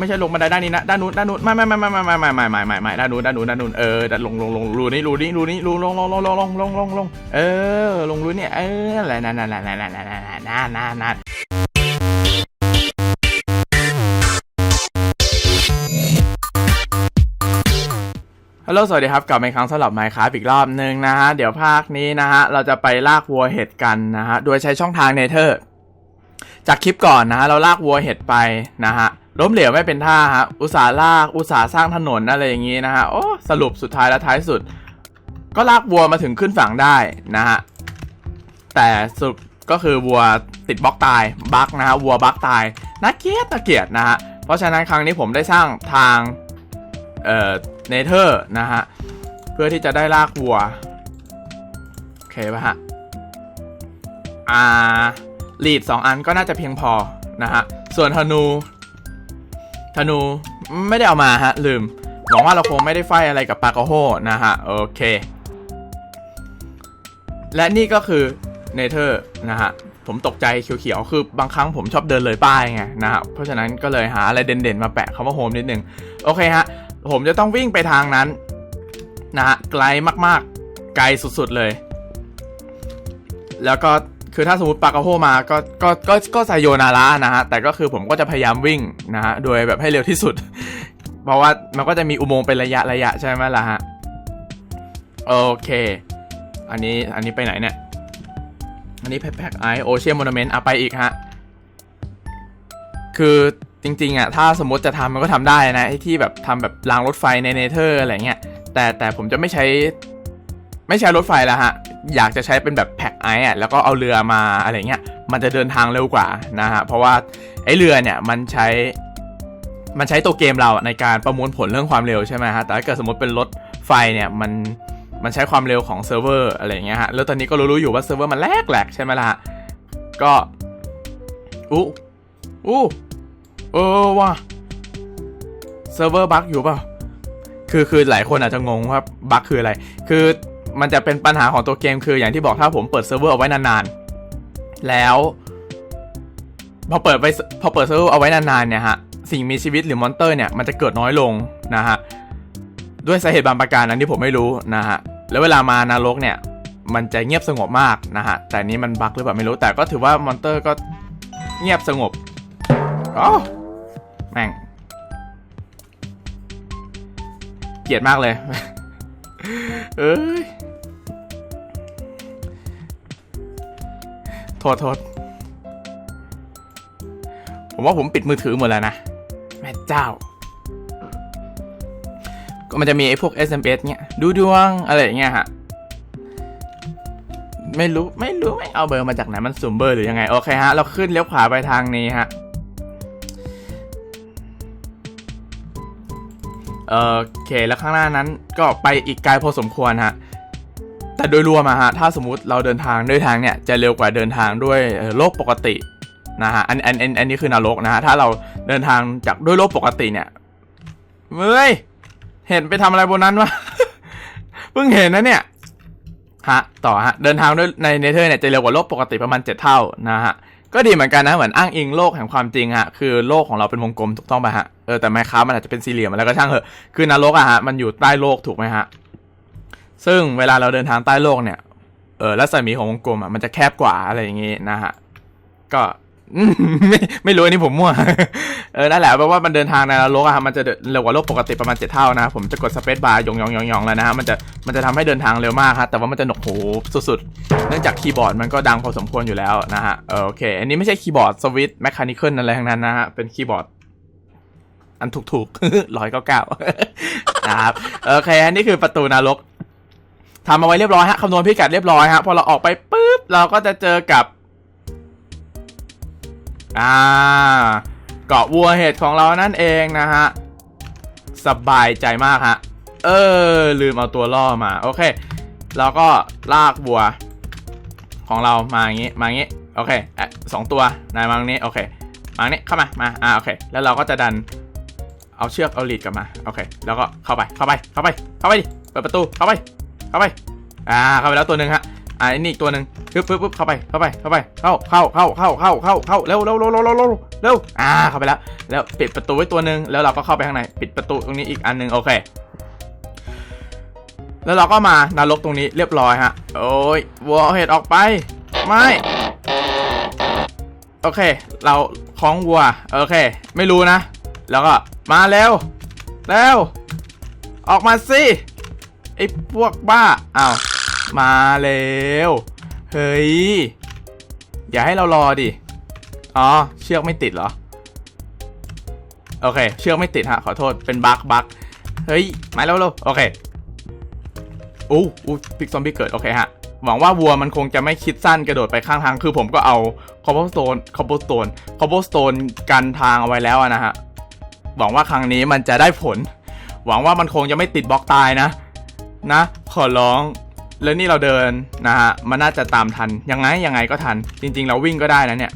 ไม่ใช่ลงบันไดด้านนี้นะด้านนู้นด้านนู้นไม่ไม่ไม่ไม่ไม่ไม่ไม่ไม่ไม่ไม่ไม่ด้านนู้นด้านนู้นด้านนู้นเออลงลงลงรูนี้รูนี้รูนี้รูลงลงลงลงลงลงลงลงเออ ลงรูนี่เออนั่นแหละนั่นนั่นนั่นนั่นนั่นนั่นนั่นนั่นนั่นฮัลโหลสวัสดีครับกลับมาอีกครั้งสำหรับ Minecraft อีกรอบนึงนะฮะเดี๋ยวภาคนี้นะฮะเราจะไปลากวัวเห็ดกันนะฮะโดยใช้ช่องทางเนเธอร์ จากคลิปก่อนนะฮะเราลากวัวเห็ดไปนะฮะล้มเหลวไม่เป็นท่าฮะอุตสาห์ลากอุตสาห์สร้างถนนอะไรอย่างงี้นะฮะโอ้สรุปสุดท้ายและท้ายสุด ก็ลากวัวมาถึงขึ้นฝั่งได้นะฮะแต่สรุปก็คือวัวติดบล็อกตายบั๊กนะฮะวัวบั๊กตายน่าเกลียดน่าเกลียดนะฮะเพราะฉะนั้นครั้งนี้ผมได้สร้างทางเอ่อเนเธอร์นะฮะเพื่อที่จะได้ลากวัวโอเคป่ะฮะอ่า ลีดสองอันก็น่าจะเพียงพอนะฮะ ส่วนธนู ธนูไม่ได้เอามาฮะ ลืม หวังว่าเราคงไม่ได้ไฟอะไรกับปากโฮนะฮะ โอเค และนี่ก็คือเนเธอร์นะฮะ ผมตกใจเขียวๆ คือบางครั้งผมชอบเดินเลยป้ายไงนะฮะ เพราะฉะนั้นก็เลยหาอะไรเด่นๆ มาแปะคำว่าโฮมนิดนึง โอเคฮะ ผมจะต้องวิ่งไปทางนั้นนะฮะ ไกลมากๆ ไกลสุดๆเลย แล้วก็ คือถ้าสมมติปากาโฮมาก็ก็ก็ก็ไซโยนาระนะฮะแต่ก็คือผมก็จะพยายามวิ่งนะฮะโดยแบบให้เร็วที่สุด เพราะว่ามันก็จะมีอุโมงค์เป็นระยะระยะใช่ไหมล่ะฮะโอเค อันนี้อันนี้ไปไหนเนี่ย อันนี้แพ็คไอโอเชียนมอนเมนต์อะไปอีกฮะ คือจริงๆอะถ้าสมมติจะทำมันก็ทำได้นะไอที่แบบทำแบบรางรถไฟในเนเธอร์อะไรเงี้ยแต่แต่ผมจะไม่ใช้ ไม่ใช้รถไฟแล้วฮะ อยากจะใช้เป็นแบบแพ็คไออะแล้วก็เอาเรือมาอะไรเงี้ยมันจะเดินทางเร็วกว่านะฮะเพราะว่าไอ้เรือเนี่ยมันใช้มันใช้ตัวเกมเราในการประมวลผลเรื่องความเร็วใช่ไหมฮะแต่ถ้าเกิดสมมติเป็นรถไฟเนี่ยมันมันใช้ความเร็วของเซิร์ฟเวอร์อะไรเงี้ยฮะแล้วตอนนี้ก็รู้ๆอยู่ว่าเซิร์ฟเวอร์มันแลกแหลกใช่ไหมล่ะฮะก็อู้อู้เออว่ะเซิร์ฟเวอร์บั๊กอยู่เปล่าคือคือหลายคนอาจจะงงว่าบั๊กคืออะไร คือ มันจะเป็นปัญหาของตัวเกมคืออย่างที่บอกถ้าผมเปิดเซิร์ฟเวอร์เอาไว้นานๆ แล้วพอเปิดไปพอเปิดเซิร์ฟเวอร์เอาไว้นานๆเนี่ยฮะสิ่งมีชีวิตหรือมอนเตอร์เนี่ยมันจะเกิดน้อยลงนะฮะด้วยสาเหตุบางประการนั้นที่ผมไม่รู้นะฮะแล้วเวลามานารกเนี่ยมันจะเงียบสงบมากนะฮะแต่นี้มันบั๊กหรือเปล่าไม่รู้แต่ก็ถือว่ามอนเตอร์ก็เงียบสงบอ๋อแม่งเกลียดมากเลย เอ้ยโทษโทษผมว่าผมปิดมือถือหมดแล้วนะ แม่เจ้า ก็มันจะมีไอ้พวก SMS เนี้ย ดูดวง อะไรอย่างเงี้ยฮะ ไม่รู้ ไม่รู้ ไม่เอาเบอร์มาจากไหน มันสุ่มเบอร์หรือยังไง โอเคฮะ เราขึ้นเลี้ยวขวาไปทางนี้ฮะ โอเคแล้วข้างหน้านั้นก็ไปอีกไกลพอสมควรฮะแต่โดยรวมอะฮะถ้าสมมุติเราเดินทางด้วยทางเนี่ยจะเร็วกว่าเดินทางด้วยโลกปกตินะฮะอันอันอันอันนี้คือนรกนะฮะถ้าเราเดินทางจากด้วยโลกปกติเนี่ยเฮ้ยเห็นไปทำอะไรบนนั้นวะเพิ่งเห็นนะเนี่ยฮะต่อฮะเดินทางด้วยในเนเธอร์เนี่ยจะเร็วกว่าโลกปกติประมาณ 7 เท่านะฮะ ก็ดีเหมือนกันนะเหมือนอ้างอิงโลกแห่งความจริงฮะคือโลกของเราเป็นวงกลมถูกต้องป่ะฮะเออแต่ไมค้ามันอาจจะเป็นสี่เหลี่ยมอะไรก็ช่างเถอะคือนรกอะฮะมันอยู่ใต้โลกถูกไหมฮะซึ่งเวลาเราเดินทางใต้โลกเนี่ยเออรัศมีของวงกลมอะมันจะแคบกว่าอะไรอย่างงี้นะฮะก็ ไม่ไม่รู้อันนี้ผมมั่ว เออนั่นแหละเพราะว่ามันเดินทางในนรกอะฮะมันจะเร็วกว่าโลกปกติประมาณเจ็ดเท่านะ ผมจะกดสเปซบาร์ยองยองยองยองแล้วนะฮะมันจะมันจะทำให้เดินทางเร็วมากครับแต่ว่ามันจะหนกหูสุดๆ เนื่องจากคีย์บอร์ดมันก็ดังพอสมควรอยู่แล้วนะฮะเออโอเค อันนี้ไม่ใช่คีย์บอร์ดสวิตช์แมคคานิคอลอะไรทั้งนั้นนะฮะเป็นคีย์บอร์ดอันถูกๆร้อยเก้าเก้านะครับโอเคอันนี้คือประตูนรกทำเอาไว้เรียบร้อยฮะคำนวณพิกัดเรียบร้อยฮะพอเราออกไปปุ๊บเราก็จะเจอกับ อ่า เกาะวัวเห็ดของเรานั่นเองนะฮะ สบายใจมากฮะ เออ ลืมเอาตัวล่อมา โอเค เราก็ลากวัว ของเรามาอย่างงี้มาอย่างงี้ โอเคอสองตัวนายมาตรงนี้ โอเค มาตรงนี้ เข้ามา มา อ่า โอเค แล้วเราก็จะดัน เอาเชือกเอาลีดกลับมา โอเค แล้วก็เข้าไป เข้าไป เข้าไป เข้าไปดิ เปิดประตู เข้าไป เข้าไป อ่า เข้าไปแล้วตัวหนึ่งฮะ อ่านี่อีกตัวหนึ่งปึ๊บปึ๊บปึ๊บเข้าไปเข้าไปเข้าไปเข้าเข้าเข้าเข้าเข้าเข้าเข้าเร็วเร็วเร็วเร็วเร็วเร็วเร็วอ่าเข้าไปแล้วแล้วปิดประตูไว้ตัวหนึ่งแล้วเราก็เข้าไปข้างในปิดประตูตรงนี้อีกอันหนึ่งโอเค แล้วเราก็มานรกตรงนี้เรียบร้อยฮะโอ้ยวัวเห็ดออกไปไม่โอเค เราคล้องวัวโอเค ไม่รู้นะ แล้วก็มาเร็วเร็วออกมาสิไอ้พวกบ้าอ้าว มาเร็วเฮ้ย อย่าให้เรารอดิ อ๋อ เชือกไม่ติดเหรอ โอเค เชือกไม่ติดฮะ ขอโทษ เป็นบั๊กบั๊กเฮ้ย มาแล้วโอเคอู้อู้พิกซอมบี้เกิด โอเคฮะ หวังว่าวัวมันคงจะไม่คิดสั้นกระโดดไปข้างทาง คือผมก็เอาคอ b บ e s t o n e คอ b บ e s t o n e คอ b บ e s t o n e กันทางเอาไว้แล้วนะฮะ หวังว่าครั้งนี้มันจะได้ผล หวังว่ามันคงจะไม่ติดบล็อกตายนะ นะ ขอร้อง แล้วนี่เราเดินนะฮะมันน่าจะตามทันยังไงยังไงก็ทัน จริง ๆ เราวิ่งก็ได้นะเนี่ย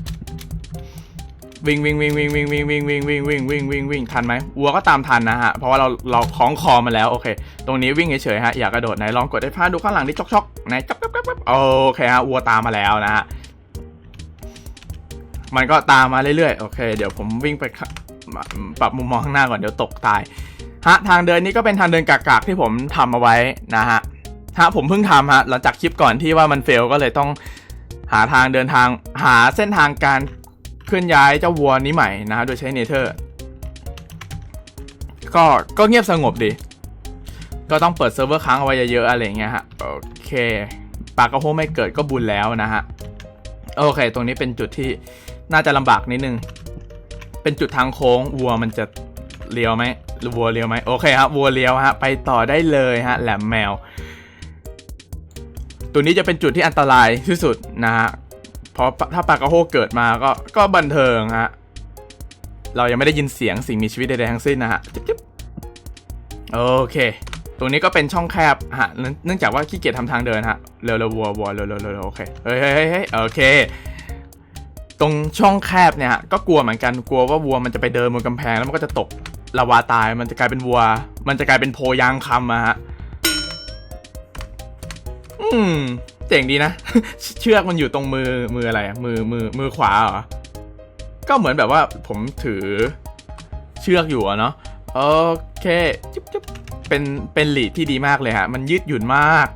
วิ่งวิ่งวิ่งวิ่งวิ่งวิ่งวิ่งวิ่งวิ่งวิ่งวิ่งวิ่งวิ่งทันไหมวัวก็ตามทันนะฮะเพราะว่าเราเราคล้องคอมาแล้วโอเค ตรงนี้วิ่งเฉยๆฮะอย่ากระโดดไหนลองกดได้พาดูข้างหลังดิช็อกช็อกไหนจับจับจับจับโอเคฮะวัวตามมาแล้วนะฮะมันก็ตามมาเรื่อยๆโอเค เดี๋ยวผมวิ่งไปปรับมุมมองข้างหน้าก่อนเดี๋ยวตกตายฮะทางเดินนี้ก็เป็นทางเดินกากๆที่ผมทำเอาไว้นะฮะ ฮะผมเพิ่งทำฮะหลังจากคลิปก่อนที่ว่ามันเฟลก็เลยต้องหาทางเดินทางหาเส้นทางการเคลื่อนย้ายเจ้าวัวนี้ใหม่นะฮะโดยใช้เนเธอร์ก็ก็เงียบสงบดี ก็ต้องเปิดเซิร์ฟเวอร์ค้างเอาไว้เยอะๆอะไรเงี้ยฮะโอเคปากกระโฮไม่เกิดก็บุญแล้วนะฮะโอเค ตรงนี้เป็นจุดที่น่าจะลำบากนิดนึง เป็นจุดทางโค้งวัวมันจะเลี้ยวไหมวัวเลี้ยวไหมโอเคครับวัวเลี้ยวฮะไปต่อได้เลยฮะแหลมแมว ตัวนี้จะเป็นจุดที่อันตรายที่สุดนะฮะเพราะถ้าปลากระโฮเกิดมาก็ก็บันเทิงฮะเรายังไม่ได้ยินเสียงสิ่งมีชีวิตใดๆทั้งสิ้นนะฮะจิ๊บจิ๊บโอเค ตรงนี้ก็เป็นช่องแคบฮะเนื่องจากว่าขี้เกียจทำทางเดินฮะเร็วๆวัววัวเร็วๆเร็วๆโอเคเฮ้ยเฮ้ยเฮ้ยเฮ้ยโอเค ตรงช่องแคบเนี่ยฮะก็กลัวเหมือนกันกลัวว่าวัวมันจะไปเดินบนกำแพงแล้วมันก็จะตกลาวาตายมันจะกลายเป็นวัว มันจะกลายเป็นโพยางคำอะฮะ อืม เจ๋งดีนะ เชือกมันอยู่ตรงมือมืออะไรอะมือมือมือขวาเหรอ ก็เหมือนแบบว่าผมถือเชือกอยู่อะเนาะโอเคจุ๊บจุ๊บเป็นเป็นหลีดที่ดีมากเลยฮะ มันยืดหยุ่นมาก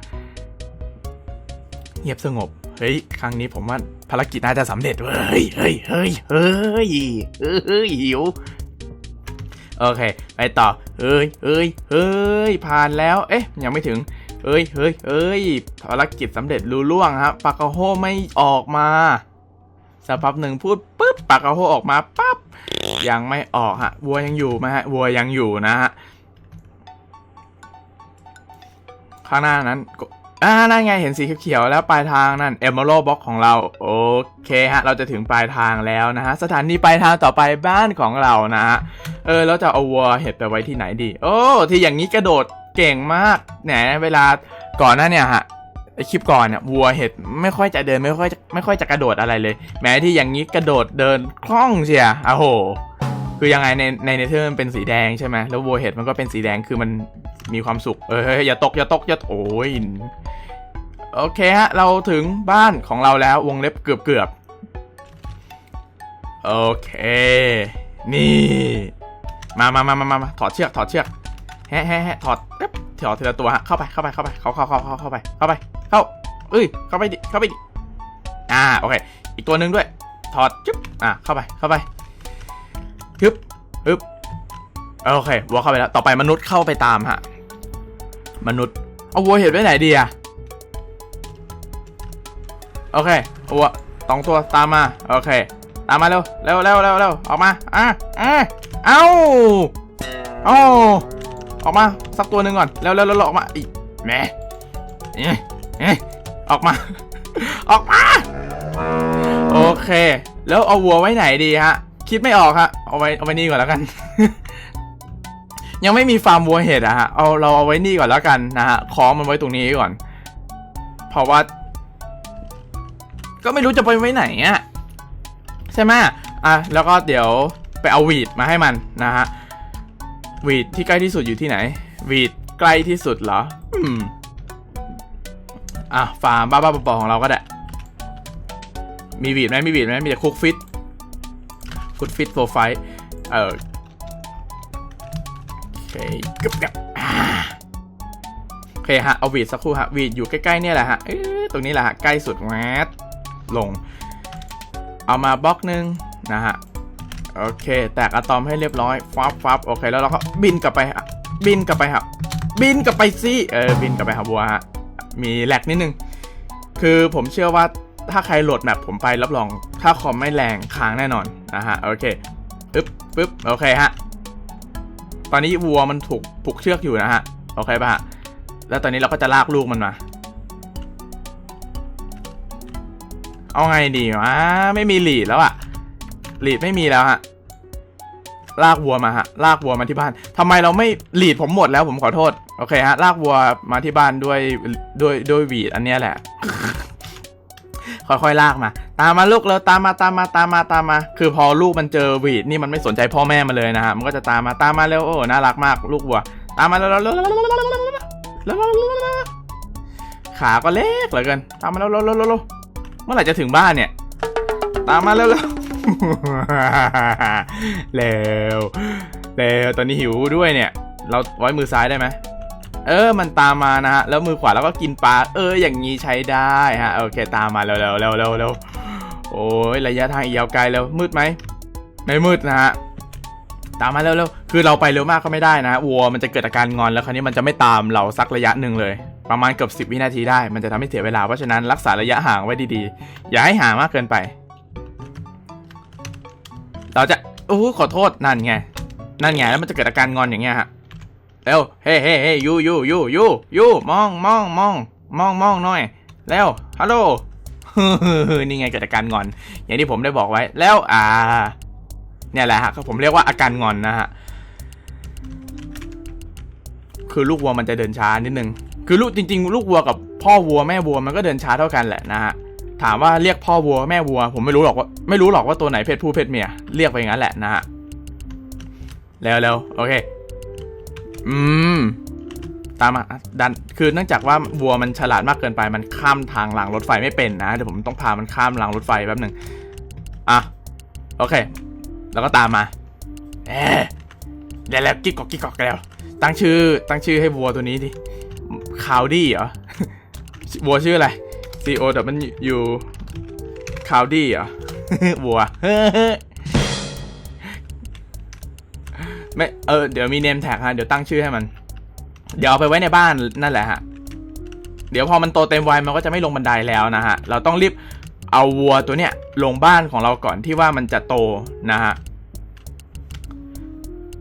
เงียบสงบ เฮ้ย ครั้งนี้ผมว่าภารกิจน่าจะสำเร็จเว้ยเฮ้ยเฮ้ยเฮ้ยเฮ้ยเฮ้ยหิวโอเค ไปต่อ เฮ้ยเฮ้ยเฮ้ยผ่านแล้ว เอ๊ะ ยังไม่ถึง เฮ้ยเฮ้ยเฮ้ยภารกิจสำเร็จลุล่วงครับปากาโฮไม่ออกมาสักพักหนึ่งพูดปุ๊บปากาโฮออกมาปั๊บยังไม่ออกฮะวัวยังอยู่ไหมฮะวัวยังอยู่นะฮะข้างหน้านั้นอ่านั่นไงเห็นสีเขียวๆแล้วปลายทางนั่นเอมเมอรัลบ็อกของเรา โอเคฮะ เราจะถึงปลายทางแล้วนะฮะ สถานีปลายทางต่อไปบ้านของเรานะฮะ เออ แล้วจะเอาวัวเห็ดไปไว้ที่ไหนดี โอ้ ที่อย่างนี้กระโดด เก่งมากแหนเวลาก่อนหน้าเนี่ยฮะไอคลิปก่อนเนี่ยวัวเห็ดไม่ค่อยจะเดินไม่ค่อยไม่ค่อยจะกระโดดอะไรเลย แม้ที่อย่างนี้กระโดดเดินคล่องเชียโอ้โห คือยังไงในในเนเธอร์มันเป็นสีแดงใช่ไหมแล้ววัวเห็ดมันก็เป็นสีแดงคือมันมีความสุขเอออย่าตกอย่าตกอย่าโอ้ยโอเคฮะ เราถึงบ้านของเราแล้ววงเล็บเกือบเกือบโอเค นี่ มามามามามาถอดเชือกถอดเชือก แฮะแฮะถอดปึ๊บถอดทีละตัวฮะเข้าไปเข้าไปเข้าไปเข้าเข้าเข้าเข้าเข้าไปเข้าไปเข้าเอ้ยเข้าไปดิเข้าไปดิอ่าโอเค อีกตัวหนึ่งด้วย ถอดจึ๊บอ่าเข้าไปเข้าไปฮึบฮึบโอเควัวเข้าไปแล้วต่อไปมนุษย์เข้าไปตามฮะมนุษย์เอาวัวเห็นไว้ไหนดีอะโอเควัวสองตัวตามมาโอเค ตามมาเร็วเร็วเร็วเร็วเร็วออกมาอะอะเอ้าเอ้า ออกมาสักตัวหนึ่งก่อนเร็วเร็วเร็วเร็วออกมาอีกแหมเอ๊ะเอ๊ะออกมา ออกมา โอเค แล้วเอาวัวไว้ไหนดีฮะ คิดไม่ออกฮะเอาไว้เอาไว้นี่ก่อนแล้วกัน ยังไม่มีฟาร์มวัวเห็ดอะฮะเอาเราเอาไว้นี่ก่อนแล้วกันนะฮะคล้องมันไว้ตรงนี้ก่อน เพราะว่า ก็ไม่รู้จะไปไว้ไหนอะใช่ไหมอะแล้วก็เดี๋ยวไปเอาวีดมาให้มันนะฮะ วีดที่ใกล้ที่สุดอยู่ที่ไหน วีดใกล้ที่สุดเหรอ อืม อะ ฟาร์มบ้าๆบอๆของเราก็ได้ มีบีดไหมมีบีดไหมมีแต่คุกฟิตคุกฟิตโปรไฟล์เออโอเคกึบกับโอเคฮะ เอาวีดสักครู่ฮะ วีดอยู่ใกล้ๆเนี่ยแหละฮะเอ๊ะตรงนี้แหละฮะ ใกล้สุดแมสลง เอามาบล็อกหนึ่งนะฮะ โอเค แตกอะตอมให้เรียบร้อยฟับฟับโอเค แล้วเราก็บินกลับไปบินกลับไปฮะบินกลับไปสิเออบินกลับไปหาบัวฮะมีแหลกนิดนึง คือผมเชื่อว่าถ้าใครโหลดแมปผมไปรับรอง ถ้าคอมไม่แรงค้างแน่นอนนะฮะโอเคปึ๊บปึ๊บโอเคฮะตอนนี้วัวมันถูกผูกเชือกอยู่นะฮะโอเคป่ะฮะแล้วตอนนี้เราก็จะลากลูกมันมาเอาไงดีวะไม่มีหลีแล้วอะ ลีดไม่มีแล้วฮะลากวัวมาฮะลากวัวมาที่บ้าน ทำไมเราไม่ลีดผมหมดแล้วผมขอโทษโอเคฮะลากวัวมาที่บ้านด้วยด้วยด้วยวีดอันเนี้ยแหละ ค่อยๆลากมา ตามมาลูกเราตามมาตามมาตามมาตามมา คือพอลูกมันเจอวีดนี่มันไม่สนใจพ่อแม่มาเลยนะฮะมันก็จะตามมาตามมาแล้วโอ้น่ารักมาก ลูกวัว ตามมาแล้วแล้วแล้วแล้วแล้วขาก็เล็กเหลือเกินตามมาแล้วแล้วแล้วเมื่อไหร่จะถึงบ้านเนี่ย ตามมาแล้ว เร็วเร็วตอนนี้หิวด้วยเนี่ย เราไว้มือซ้ายได้ไหมเออ มันตามมานะฮะ แล้วมือขวาแล้วก็กินปลา เออ อย่างนี้ใช้ได้ฮะ โอเค ตามมาเร็วเร็วเร็วเร็วเร็วโอ้ย ระยะทางอีกยาวไกลแล้ว มืดไหม ไม่มืดนะฮะ ตามมาเร็วเร็วคือเราไปเร็วมากก็ไม่ได้นะ วัวมันจะเกิดอาการงอนแล้วคราวนี้มันจะไม่ตามเราสักระยะหนึ่งเลย ประมาณเกือบ10 วินาทีได้ มันจะทำให้เสียเวลา เพราะฉะนั้นรักษาระยะห่างไว้ดีๆ อย่าให้ห่างมากเกินไป เราจะโอ้โหขอโทษนั่นไงนั่นไงแล้วมันจะเกิดอาการงอนอย่างเงี้ยฮะเร็วเฮ้เฮ้เฮ้ยูยูยูยูยูมองมองมองมองมองหน่อยเร็วฮัลโหลนี่ไงเกิดอาการงอน อย่างที่ผมได้บอกไว้แล้วอ่า เนี่ยแหละฮะผมเรียกว่าอาการงอนนะฮะคือลูกวัวมันจะเดินช้านิดนึงคือลูกจริง ๆ ลูกวัวกับพ่อวัวแม่วัวมันก็เดินช้าเท่ากันแหละนะฮะ ถามว่าเรียกพ่อวัวแม่วัว ผมไม่รู้หรอกว่าไม่รู้หรอกว่าตัวไหนเพศผู้เพศเมียเรียกไปงั้นแหละนะฮะเร็วเร็วโอเค อืม ตามมาดันคือเนื่องจากว่าวัวมันฉลาดมากเกินไป มันข้ามทางรางรถไฟไม่เป็นนะเดี๋ยวผมต้องพามันข้ามรางรถไฟแป๊บหนึ่งอะโอเค แล้วก็ตามมาเอ๊ะเดี๋ยวแล้วกิ๊กกอกกิ๊กกอกแล้ว ตั้งชื่อ ตั้งชื่อให้วัวตัวนี้ดิคาวดี้เหรอวัวชื่ออะไร C O W U คาวดี้เหรอวัวไม่เออเดี๋ยวมีเนมแท็กฮะ เดี๋ยวตั้งชื่อให้มัน เดี๋ยวเอาไปไว้ในบ้านนั่นแหละฮะ เดี๋ยวพอมันโตเต็มวัยมันก็จะไม่ลงบันไดแล้วนะฮะ เราต้องรีบเอาวัวตัวเนี้ยลงบ้านของเราก่อนที่ว่ามันจะโตนะฮะ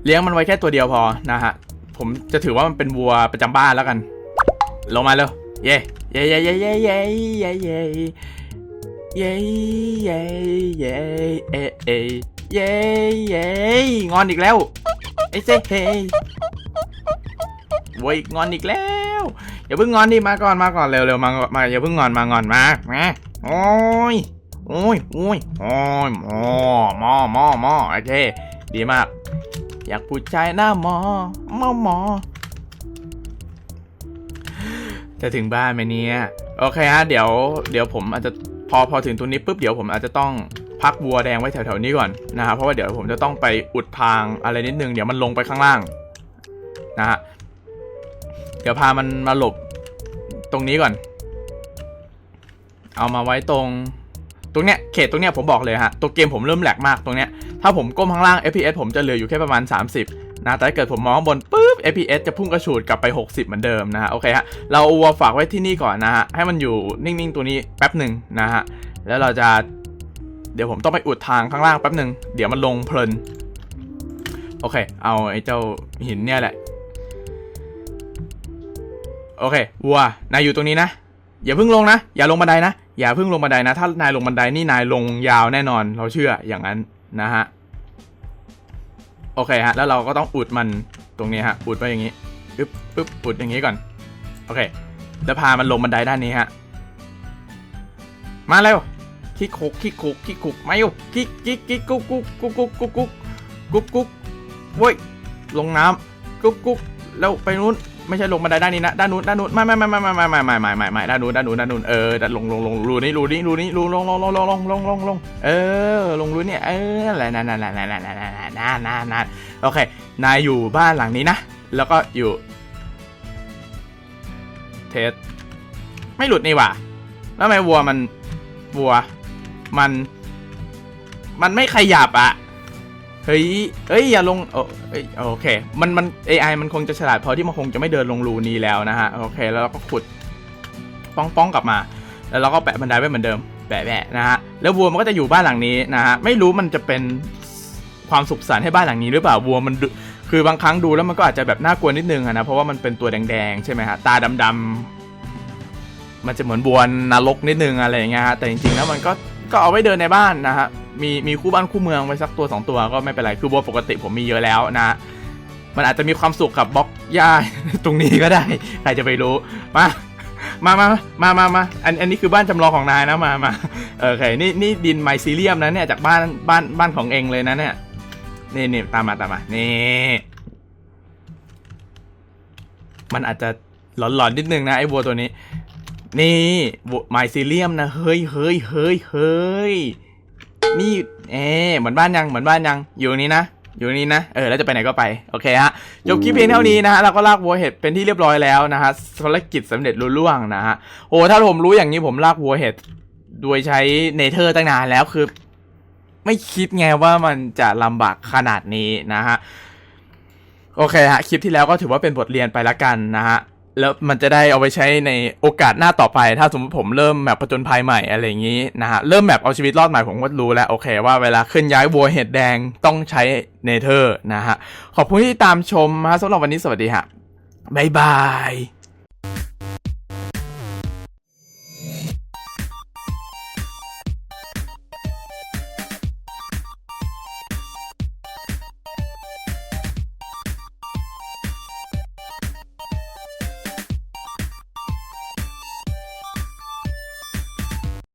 เลี้ยงมันไว้แค่ตัวเดียวพอนะฮะ ผมจะถือว่ามันเป็นวัวประจำบ้านแล้วกัน ลงมาเร็ว เย่เย่เย่เย่เย่เย่เย่เย่เย่เย่เย่เอเอเย่เย่งอนอีกแล้วไอ้เซ่เฮ้โว้ยงอนอีกแล้วอย่าเพิ่งงอนดิมาก่อนมาก่อนเร็วเร็วมามาอย่าเพิ่งงอนมางอนมาแมาโอ้ยโอ้ยโอ้ยโอ้ยหมอหมอหมอหมอโอเคดีมาก อยากผู้ชายหน้าหมอหมอหมอ จะถึงบ้านไหมเนี่ยโอเคฮะเดี๋ยวเดี๋ยวผมอาจจะพอพอถึงตรงนี้ปุ๊บเดี๋ยวผมอาจจะต้องพักวัวแดงไว้แถวๆนี้ก่อนนะครับเพราะว่าเดี๋ยวผมจะต้องไปอุดทางอะไรนิดนึงเดี๋ยวมันลงไปข้างล่างนะฮะเดี๋ยวพามันมาหลบตรงนี้ก่อน เอามาไว้ตรงตรงเนี้ยเขตตรงเนี้ยผมบอกเลยฮะตัวเกมผมเริ่มแหลกมากตรงเนี้ยถ้าผมก้มข้างล่าง FPS ผมจะเหลืออยู่แค่ประมาณ 30 นะแต่ถ้าเกิดผมมองข้างบนปุ๊บ FPS จะพุ่งกระฉูดกลับไป 60 เหมือนเดิมนะฮะโอเคฮะเราอาวัวฝากไว้ที่นี่ก่อนนะฮะให้มันอยู่นิ่งๆตัวนี้แป๊บหนึ่งนะฮะแล้วเราจะเดี๋ยวผมต้องไปอุดทางข้างล่างแป๊บหนึ่งเดี๋ยวมันลงเพลินโอเค เอาไอ้เจ้าหินเนี่ยแหละ โอเควัวนายอยู่ตรงนี้นะ อย่าเพิ่งลงนะ อย่าลงบันไดนะ อย่าเพิ่งลงบันไดนะ ถ้านายลงบันไดนี่นายลงยาวแน่นอน เราเชื่ออย่างนั้นนะฮะ โอเคฮะ แล้วเราก็ต้องอุดมันตรงนี้ฮะ อุดไปอย่างนี้ปึ๊บปึ๊บอุดอย่างนี้ก่อน โอเค แล้วพามันลงบันไดด้านนี้ฮะ มาเร็วคิกคุกคิกคุกคิกคุกมาอยู่คิกคิกคิกกุ๊กกุ๊กกุ๊กกุ๊กกุ๊กกุ๊กกุ๊กกุ๊กเว้ยลงน้ำกุ๊กกุ๊กแล้วไปนู้น ไม่ใช่ลงบันไดด้านนี้นะด้านนู้นด้านนู้นไม่ไม่ไม่ไม่ไม่ไม่ไม่ไม่ไม่ไม่ไม่ด้านนู้นด้านนู้นด้านนู้นเออด้านลงลงลงรูนี้รูนี้รูนี้รูลงลงลงลงลงลงลงลงเออ ลงรูนี่เอออะไรนั่นนั่นนั่นนั่นนั่นนั่นนั่นนั่นนั่นโอเคนายอยู่บ้านหลังนี้นะ แล้วก็อยู่เทสไม่หลุดนี่หว่าแล้วทำไมวัวมันวัวมัน มันไม่ขยับอะ เฮ้ยเอ้ยอย่าลงโอเอ้ยโอเค มันมัน AI มันคงจะฉลาดพอที่มันคงจะไม่เดินลงรูนี้แล้วนะฮะ โอเค แล้วเราก็ขุดป้องป้องกลับมา แล้วเราก็แปะบันไดไว้เหมือนเดิม แปะแปะนะฮะ แล้ววัวมันก็จะอยู่บ้านหลังนี้นะฮะ ไม่รู้มันจะเป็นความสุขสันต์ให้บ้านหลังนี้หรือเปล่า วัวมัน คือบางครั้งดูแล้วมันก็อาจจะแบบน่ากลัวนิดนึงอะนะ เพราะว่ามันเป็นตัวแดงๆใช่ไหมฮะ ตาดำๆมันจะเหมือนบัวนรกนิดนึงอะไรอย่างเงี้ยฮะ แต่จริงๆแล้วมันก็ ก็เอาไว้เดินในบ้านนะฮะ มีมีคู่บ้านคู่เมืองไว้สักตัวสองตัวก็ไม่เป็นไร คือบัวปกติผมมีเยอะแล้วนะ มันอาจจะมีความสุขกับบล็อกหญ้าตรงนี้ก็ได้ ใครจะไปรู้ มามามามามามาอัน อันนี้คือบ้านจำลองของนายนะ มามาโอเค นี่ นี่ดินไมซีเลียมนะเนี่ย จากบ้าน บ้าน บ้านของเองเลยนะเนี่ย นี่นี่ตามมา ตามมา นี่ มันอาจจะหลอนๆนิดนึงนะไอ้วัวตัวนี้ นี่ไมซีเลียมนะ เฮ้ยเฮ้ยเฮ้ยเฮ้ย นี่เอ๊เหมือนบ้านยังเหมือนบ้านยังอยู่นี้นะอยู่นี่นะ เออ แล้วจะไปไหนก็ไป โอเคฮะ จบคลิปเพียงเท่านี้นะฮะ เราก็ลากวัวเห็ดเป็นที่เรียบร้อยแล้วนะฮะ ภารกิจสำเร็จรุ่ล่วงนะฮะ โอ้ ถ้าผมรู้อย่างนี้ผมลากวัวเห็ด โดยใช้เนเธอร์ตั้งนานแล้วคือ ไม่คิดไงว่ามันจะลำบากขนาดนี้นะฮะ โอเคฮะ คลิปที่แล้วก็ถือว่าเป็นบทเรียนไปละกันนะฮะ แล้วมันจะได้เอาไปใช้ในโอกาสหน้าต่อไป ถ้าสมมติผมเริ่มแบบผจญภัยใหม่อะไรอย่างนี้นะฮะ เริ่มแบบเอาชีวิตรอดใหม่ผมก็รู้แล้ว โอเคว่าเวลาเคลื่อนย้ายวัวเห็ดแดงต้องใช้เนเธอร์นะฮะ ขอบคุณที่ตามชมฮะสำหรับวันนี้สวัสดีฮะบ๊ายบาย